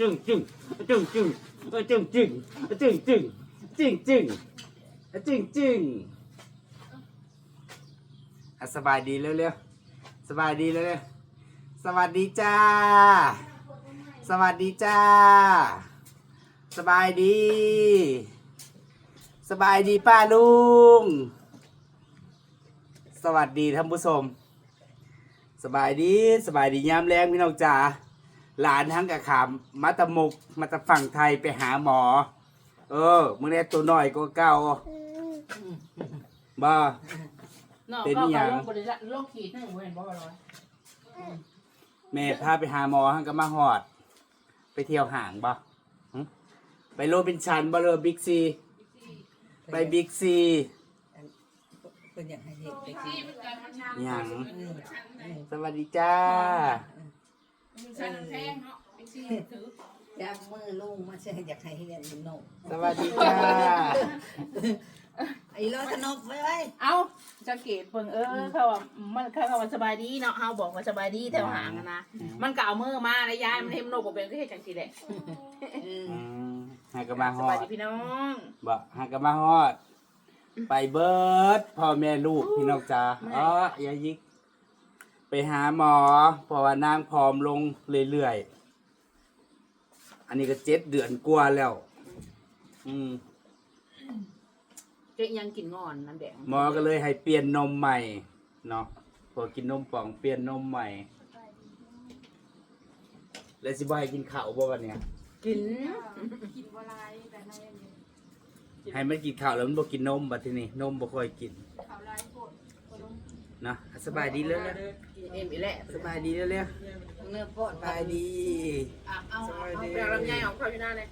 จึงจึงจึงจึงจึงจึงจึงจึงจึงจึงจึงจึงสบายดีเร็วๆสบายดีเร็วๆสวัสดีจ้า สวัสดีจ้า สบายดี สบายดีป้าลุง สวัสดีท่านผู้ชม สบายดี สบายดียามแรงพี่น้องจ๋า หลานทั้งกะขามมาตะมุกมาตะฝั่งไทยไปหาหมอ เออมึงได้ตัวน้อยก็เก่าบ่เนาะเป็นก็หยัเขางลงบริษัทโลกขีดหนึ่งเห็นบ่ร้อยแม่พาไปหาหมอหังก็มาหอด ไปเที่ยวห่างบ่หึไปโรบินชันบ่เลยบิ๊กซีไปบิ๊กซีเป็นอย่างให้เด็กไปกินหยังอืมอืมสวัสดีจ้า จับมือลุงมาเชื่ออยากให้เรียนหนุ่มสวัสดีจ้าไอ้รอสนบไว้ไว้เอ้าสังเกตเพิ่งเออเขาว่ามันเขาว่าสบายดีเนาะเฮาบอกว่าสบายดีแถวหางอะนะมันก็เอามือมาแล้วยายมันเห็นโนกบ่เป็นก็เฮ็ดจังซี่แหละอืมอืมหังก็มาหสอบายดดีพี่น้องบ่หังก็มาฮอด ไปเบิดพ่อแม่ลูกพี่น้องจ๋าอ๋ออย่ายิก ไปหาหมอเพราะว่านางผอมลงเรื่อยๆ อันนี้ก็เจ็ดเดือนกว่าแล้ว อืมเจ๊ยังกินงอนน้ำแดงหมอก็เลยให้เปลี่ยนนมใหม่ เนาะพอกินนมป่องเปลี่ยนนมใหม่ แล้วสิบ่ให้กินข้าวบ่วันเนี้ยกินให้มันกินข้าวแล้วมันบ่กินนมบัดทีนี้นมบ่ค่อยกิน เนาะสบายดีแล้วกินเอ็มอีแหละสบายดีแล้วเร็วเนื้อปอดสบายดีเอาเอาเอาเอาไปเอาลำไยของเขาอยู่หน้าเลย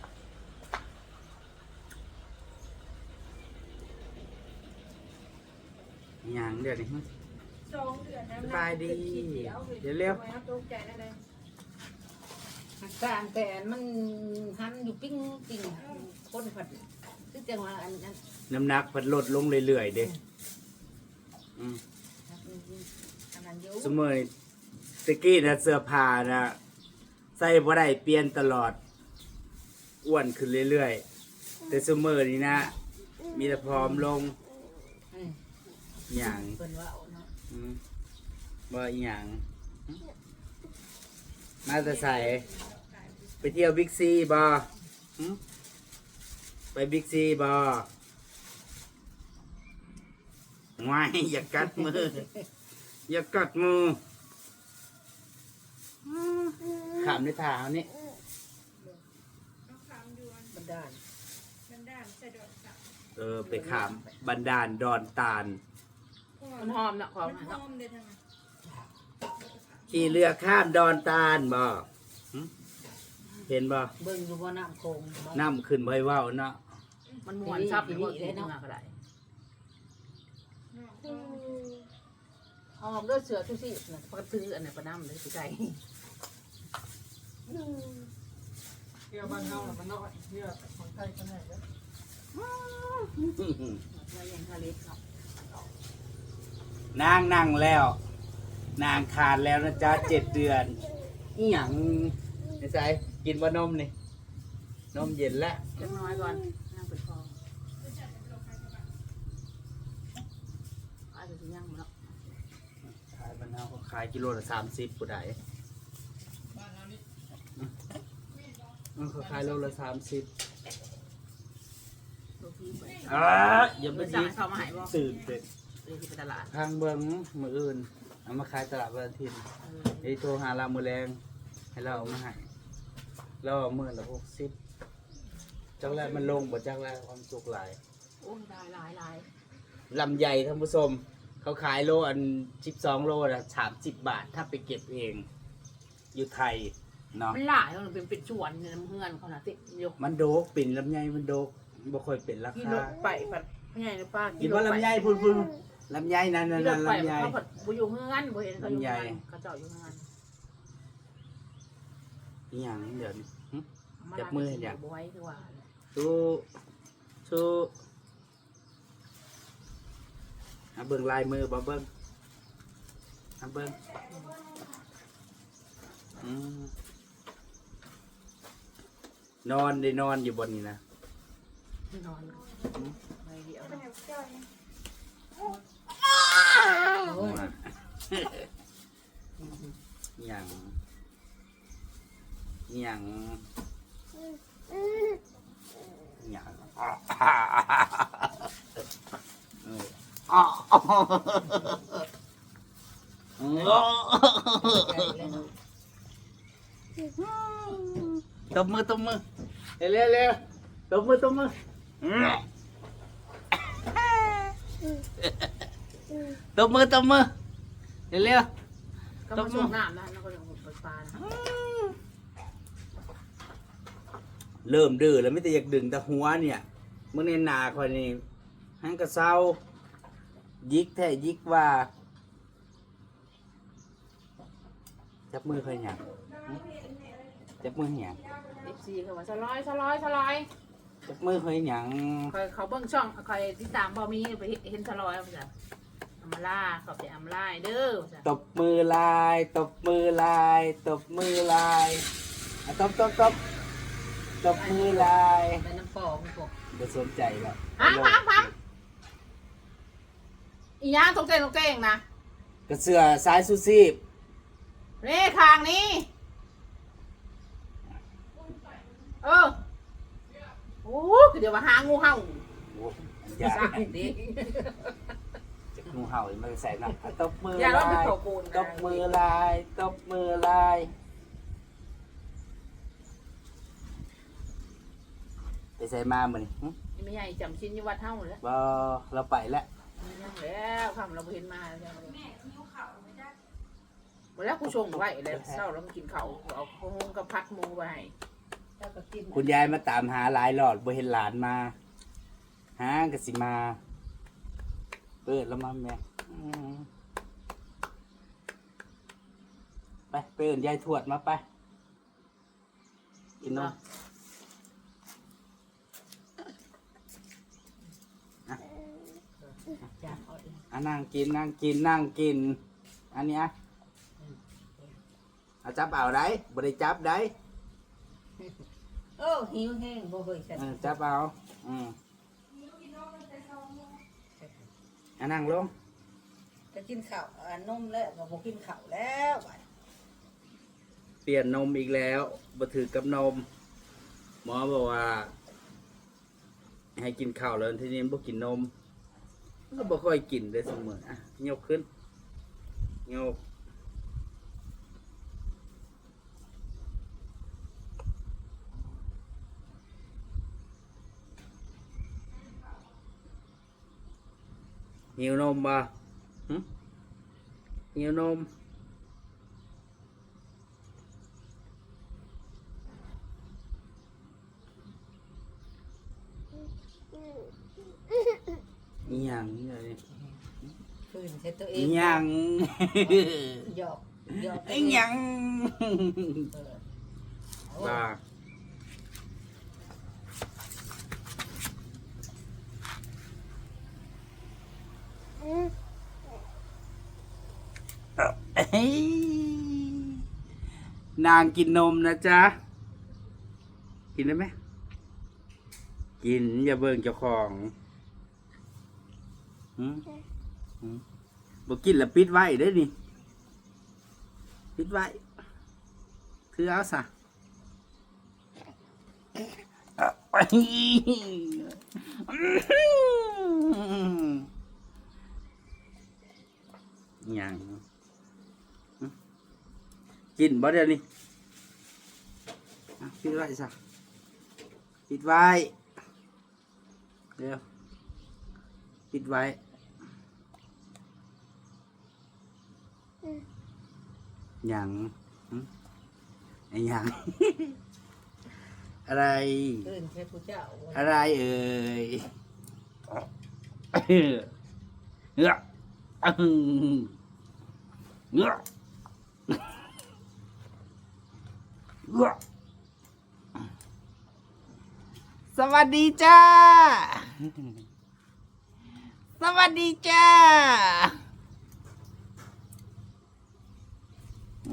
หยังเดี๋ยวนี้สองเดือนนะสบายดีเดี๋ยวเร็วตกใจได้เลยการแต่มันหันอยู่ปิ้งปิ้งคนผัดคือจังว่าอันนั้นน้ำหนักเพัดลดลงเรื่อยๆเด้อืม อันนั้นอยู่สมมติตะกี้นะเสื้อผ้านะใส่บ่ได้เปลี่ยนตลอด อ้วนขึ้นเรื่อยๆ แต่สมมตินี้นะ มีแต่พร้อมลงอืมอหย่างเพิ่นว่าเอาเนาะอืมบ่อหย่างมาแต่ใส่ไปเที่ยวบิ๊กซีบ่หึไปบิ๊กซีบ่ไม่อย่ากัดมือ อย่ากัดมือขามในเท้านี่น้องคำยวนบันดาลดันด้านสะดวกสับเออไปขามบันดาลดอนตาลมันหอมเนาะของมันหเนาะอมเลยทั้งนั้นขี่เรือข้ามดอนตาลบ่หึเห็นบ่เบิ่งอยู่บ่น้ำโคงบ่ น้ำขึ้นบ่ให้เว้าเนาะมันม่วนซับมันม่วนกินเนาะก็ได้ หอมด้วยเสือทุกสิน่ะปกติอันไหนประน้ำเลยสิใจเที่ยวบ้านเฮาน่ะมันน้อยเที่ยวของไทยก็ได้เด้อว่าอย่างทะเลเนาะนางนั่งแล้ว นางขาดแล้วนะจ๊ะเจ็ดเดือนอีหยังไอ้ใจกินว่านมนี่นมเย็นแล้วจังน้อยก่อนนั่งเป็นพออาจจะสิย่างมาเนาะ ขายบ้านเฮาก็ ขายกิโลละสามสิบผู้ใดบ้านเรานี่มันเขาขายโลละสามสิบโลที่ไปอ่าอย่าไปเพิ่นยิสั่งเข้ามาให้บ่ตื่นเต้นเลยที่ไปตลาดทางเบิ้งมืออื่นเอามาขายตลาดวันอาทิตย์เออไอ้โทรหาเรามือแรงให้เราเอามาให้เราเอามื่อละหกสิบจังแรกมันลงบ่จังแรกความสุขหลายโอ้ยหลายหลายหลายลำใหญ่ท่านผู้ชม เขาขายโลอันสิบสองโลนะสามสิบบาท ถ้าไปเก็บเอง อยู่ไทยเนาะมันหลายมันเป็นเป็นชวนเนี่ยน้ำเฮือนเขาน่ะติยกมันโดกปิ่นลำไยมันโดกบ่ค่อยเป็นราที่คารถไปผัดพี่ใหญ่ป้ากินว่าลำไยพุ่นพุ่นลำไยนั่นนั่นที่รนั่ถนไปลำไย เขาผัดบุอยู่เฮือนบุเห็นเขาอยู่เฮือนลำไยเขาเจาะอยู่เฮือนอหย่างเดี๋ยวนี้หึาจับมือให้อย่างบไว้คือว่า สู้สู้ เอาเบิ่งลายมือบ่เบิ่งเอาเบิ่งอืมนอนได้นอนอยู่บนนี้นะนอนไม่เดียวเป็นนะแบบเจ้าเนี่ยโอ้ยอย่างอย่างอย่างเออ ตบมือตบมือเร็วเร็วเร็วตบมือตบมือตบมือตบมือเร็วเร็วก็มาสูบน้ำนะแล้วก็ลงไปปลานะเริ่มดื้อแล้วไม่แต่อยากดึงแต่หัวเนี่ยมึงในหนาคอยนี่หังกระเซา ยิกแท้ยิกว่า จับมือเคยหยังหึจับมือหยังเอฟซีเขาว่าสลอยสลอยสลอยจับมือเคยหยังคอยเขาเบิ่งช่องคอยติดตามบอมีไปเห็นสลอยเอาจ้ะอัมล่าเขาไปอัมล่าเด้อจ้ะตบมือลาย ตบมือลาย ตบมือลายอะตบตบตบตบมือลายแต่น้ำปอมันปกไม่สนใจแล้วพังพังพัง อีหย่างตกเต้งตกเต้งนะกระเสือสายสุซีบนี่คางนี้ เออ โอ้คือเดี๋ยวมาหางูเห่าโอ้ยาสร้างดิจะงูเห่าอีกมันใส่หนักตบมืออย่าร้อนไปลายเขาโกนตบมือลายตบมือลายไปใส่มาเหมือนนี่ไม่ใหญ่จำชิ้นอยี่วัดเท่าเลยบอเราไปแล้วมี ยังแล้วคำเราบ่เห็นมาแล้วแม่ยิ้วเข่าไม่ได้วันแล้วกูชงไว้แล้วเศร้าแล้วมากินเขาวเอาข้าวหงกับพัดหมูไว้แล้วก็กินคุณยายมาตามหาหลายหลอดบ่เห็นหลานมาหากสิมา เปิดแล้วมาแม่อืมไปไปเอินยายทวดมาไปกินนม จานเอาอีกอะนั่งกินนั่งกินนั่งกิน อันนี้อะเอาจับเอาได้บ่ได้จับได้โอ้หิวแห้งบ่เคยใส่เออจับเอาอืมอะนั่งลงจะกินข้าวอ่านมแล้วก็บ่กินข้าวแล้วบัดเปลี่ยนนมอีกแล้วบ่ถือกับนม หมอบอกว่า ให้กินข้าวแล้วทีนี้บ่กินนมมัน ก็บ่ค่อยกินได้เสมออะยกขึ้นยกหิวนมบ่หึหิวนม อีหยังเนี่ย คืนใส่ตัวเอ อี ง ห ยัง หยอกหยอกอีหยังเออโอ้บ้าเอ้ยนางกินนมนะจ๊ะ กินได้ไหม กินอย่าเบิ่งเจ้าของหืมหืม บ่กินแล้วปิดไว้ได้อนี่ปิดไว้คือเอาซะหยังหึกินบ่เดี๋ยวนี้อะปิดไว้ซะปิดไว้เดี๋ยวปิดไว้ หยังหึไอ้หยัง อะไรคืนใส่ผู้เจ้าอะไรเอ่ยเงือกเงือกเงือกสวัสดีจ้า สวัสดีจ้า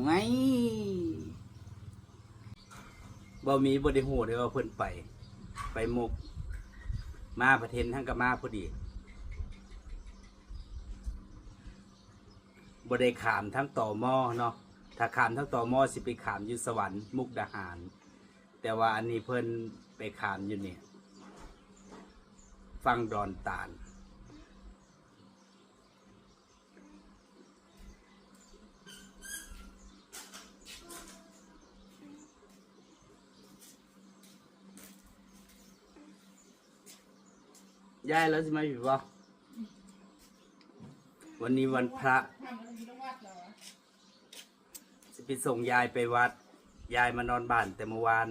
ไม่บ่มีบ่ได้ฮู้เลยว่าเพิ่นไป ไปมุก มาประเทศทั้งกับมาพอดีบ่ได้ขามทั้งต่อหม้อเนาะถ้าขามทั้งต่อหม้อสิไปขามอยู่สวรรค์มุกดาหาร แต่ว่าอันนี้เพิ่นไปขามอยู่เนี่ยฟังดอนตาล ยายแล้วสิมาอยู่บ่วันนี้วันพระจะไปส่งยายไปวัด ยายมานอนบ้านแต่เมื่อวาน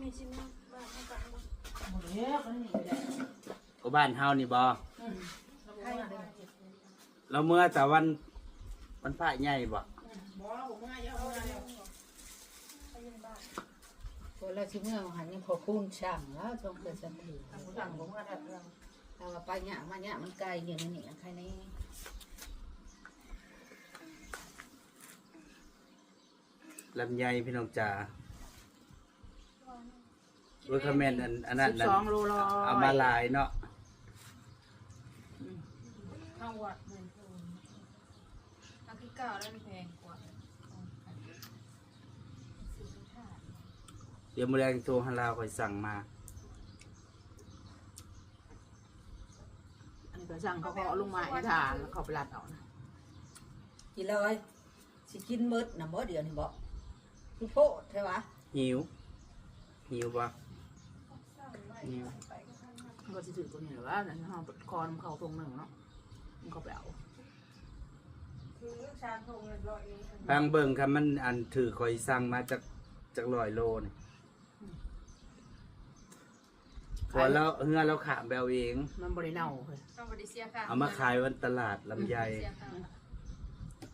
มีชิมบ้านให้กันบ้างก็นี่แหละบ้านเฮานี่บ่ให้เลยเราเมื่อแต่วันวันพระใหญ่บ่บ่เยอเอาแล้วไปยังบ้านคนละชิ้นเมื่อหันยังพอคุ้นช่างแล้วจงเกิดสันติสั่งผมมาดั ดเรื่องเอาไปเนี่ยมาเนี่ยมันไกลอยู่ในนี่ใครนี่ลำไยพี่น้องจ๋าโอ้ยคอมเมนต์อันอันนั้นสิบนั่นสองโลร้อย เอามาหลายเนาะเข้าวัดเหมือนกันอันที่เก่าแล้วมันแพงกว่าสี่สิบห้าเดี๋ยวมื้อแรงโทรหาลาวค่อยสั่งมา อันนี้ก็สั่งเขาก็เอาลงมาให้ทานแล้วเขาไปรัดเอานะกี่ร้อยสิกินมืดนะบ่เดียวนี่บ่คือโพดใช่ปะหิวหิวบ่หิวมันก็จะถือตัวนี้หรือว่านั่นเขาคอนเขาตรงหนึ่งเนาะมันก็ไปเอาคือชาโทงเงินร้อยเองฟังเบิ่งครับมันอันถือคอยสั่งมาจากจากร้อยโลนี่ พอแล้วเฮือเราขามแบวเอง มันบริเน่าเลยต้องบริเซียค่ะเอามาขายวันตลาดลำไยเสียค่ะ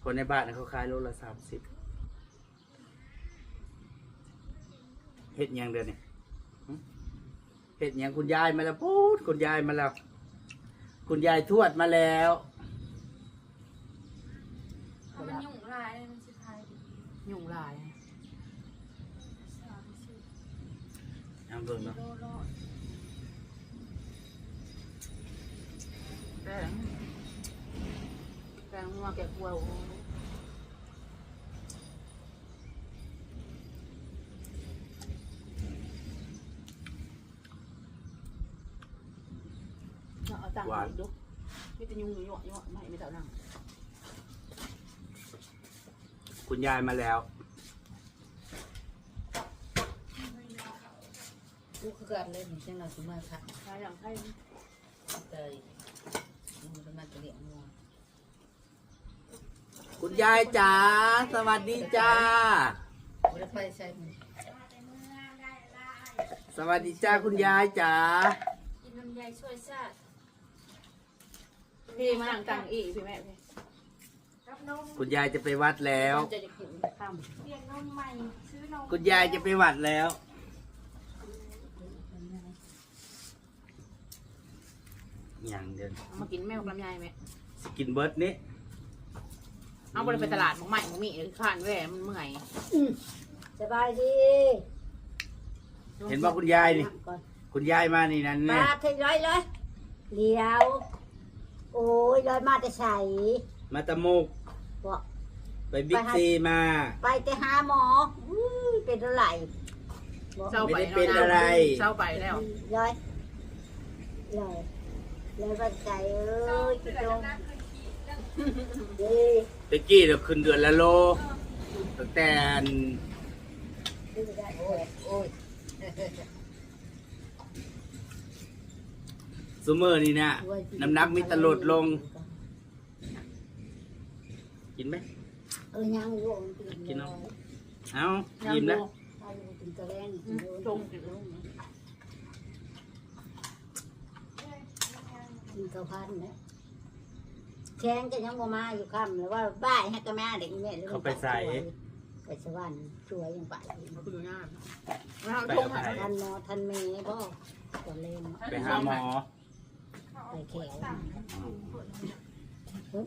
คนในบ้านน่ะเขาขายโลละสามสิบเฮ็ดหยังเดือนนี่หึเฮ็ดหยังคุณยายมาแล้วพูดคุณยายมาแล้ว คุณยายทวดมาแล้ว เอามันยุ่งลายมันสิทายดียุ่งลาย สามสิบเอาเบิ่งเนาะโลร้อ แกงแกงมัวแกงกัวเอาตังค์ดูไม่จะยุ่งยุ่งยุ่งไม่ไม่เท่านั้นคุณยายมาแล้วกูคือกันเลยนี่จังเราสิมาค่ะใช่อย่างใช่เตยมันจ เลี้ยงงัวคุณยายจ๋าสวัสดีจ้า บ่ได้ไปใส่มันสวัสดีจ้าคุณยายจ๋ากินลำไยช่วยชาติพี่มานั่งตังอีพี่แม่พี่รับนมคุณยายจะไปวัดแล้ว จะจะกินข้ามเปลี่ยนนมใหม่ ซื้อนมคุณยายจะไปวัดแล้ว อย่างเดียวเอามากินแม่กับลำไยไหมสกินเบิร์ดนี้เอาไปไปตลาดหมกใหม่หมกมีเลยข้านแหวมันเมื่อยสบายดีเห็นว่าคุณยายนี่ ก่อนคุณยายมานี่นั่นมาเนี่ยเทร้อยเลยเลี้ยว โอ้ยร้อยมาแต่ใส่มาตะมุกบอก ไปบิ๊กซีมา ไปแต่หาหมออุ้ยเป็นอะไรบอกเศร้าไปไม่ได้เป็นอะไร เศร้าไปแล้วร้อยร้อย ร้อยบันใจเอ้ยพี่ตรงเอ้ยตะกี้เราขึ้นเดือนละโลตั้งแต่ขึ้นไม่ได้โอ้ยโอ้ยซูเมอร์นี่นะน้ำหนักมีแตลดลง กินไหม เออยังอยู่กินเอาเอายิ้มแล้วเอาอยู่ถึงตะแรง อืมชง กินกินข้าวพันนะแข้งก็ยังบ่มาอยู่ค่ำแล้วว่าบ้ายให้ก็แม่เด็กแม่เลยเขาไปใส่ ไปสวรรค์ช่วยยังไปมันคือง่ายแล้วไปชงเอาไปทันหมอทันเมย์บ่ตัวเล่นไปหาหมอไปแขว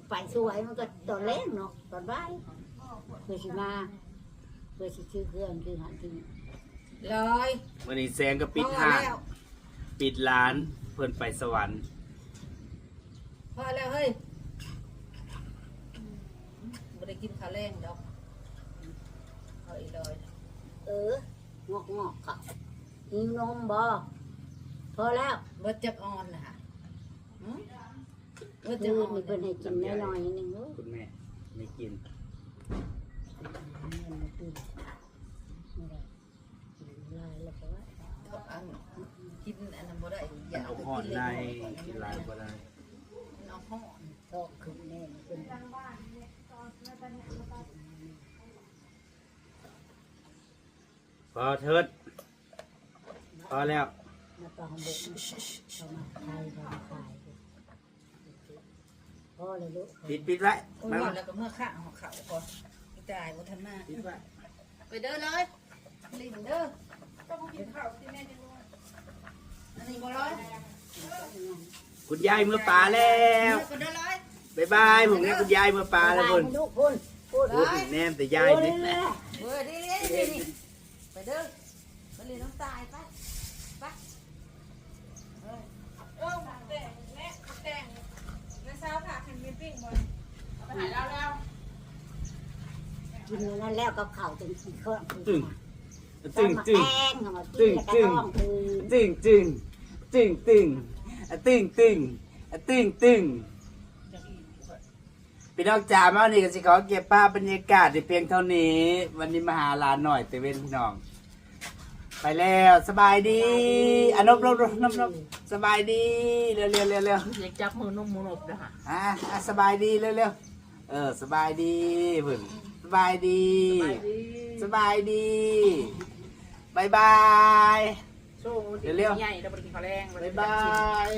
ไปสวยมันก็ตัวเล่นเนาะตอนบ่ายเพื่อสิมาเพื่อสิชื่อเครื่องคือหันคือลอยวันนี้แซงก็ปิดพอห้างแล้วปิดร้านเพิ่นไปสวรรค์ พอแล้วเฮ้ยไม่ได้กินข้าวแรงดอกเอาอีกเลยเอองอกงอกเขาหิวนมบ่พอแล้วเบิดจักออนนะฮะหืมเบิดคืจักอออนมีเพิ่นให้กินน้อยๆนิดนึงเด้อคุณแม่ไม่กินมันมากินนี่แหละกินลายแล้วก็ว่าอันกินอันนั้นบ่ได้อยากเอาไปห่อนกินในเล็กกินหลายก็ได้เอาห่อน ทอกขึ้นแน่เป็นพอเถิดพอแล้วมาตองบุกเขามาไทยเขามาขายพอเลยลูกปิดปิดไว้โอ้ยมาแล้วก็เมื่อข้างของเขาก่อนอีตายบ่ทันมาปิดไว้ไปเด้อเลยลินเด้อต้องกินข้าวที่แม่จะรู้อันนี้บ่ร้อยคุณยายเมื่อปลาแล้วไปเด้อเลย บายบายผมเนี่ยคุณยายเมื่อปลาแล้วคุณลูกคุณพูดพูดแนมแต่ยายนี่เว้ยดีดีดีดีไปเด้อไปเรียนน้องตายไปไปเออแต่งแม่แต่งแม่สาวผ่าคันมีปิ้งบนไปหายแล้วแล้วกินนั่นแล้วกับข้าวจนขี้ข้อตึงตึงตึงแป้งมากินกระท้องคือตึงตึงตึงตึงอะตึงตึงอะตึงตึง พี่น้องจ๋ามาวันนี้ก็สิขอเก็บภาพบรรยากาศในเพียงเท่านี้ วันนี้มาหาหลานหน่อยแต่เว้นพี่น้อง ไปแล้วสบายดีอะนบนบนบนบนบสบายดีเร็วเร็วเร็วเร็วอยากจับมือนุ่มมือนบนะฮะอะอะสบายดีเร็วเร็วเออสบายดีเพิ่นสบายดี สบายดีบายบายโซ่เร็วๆใหญ่แล้วบริกินข้าวแรงบายบาย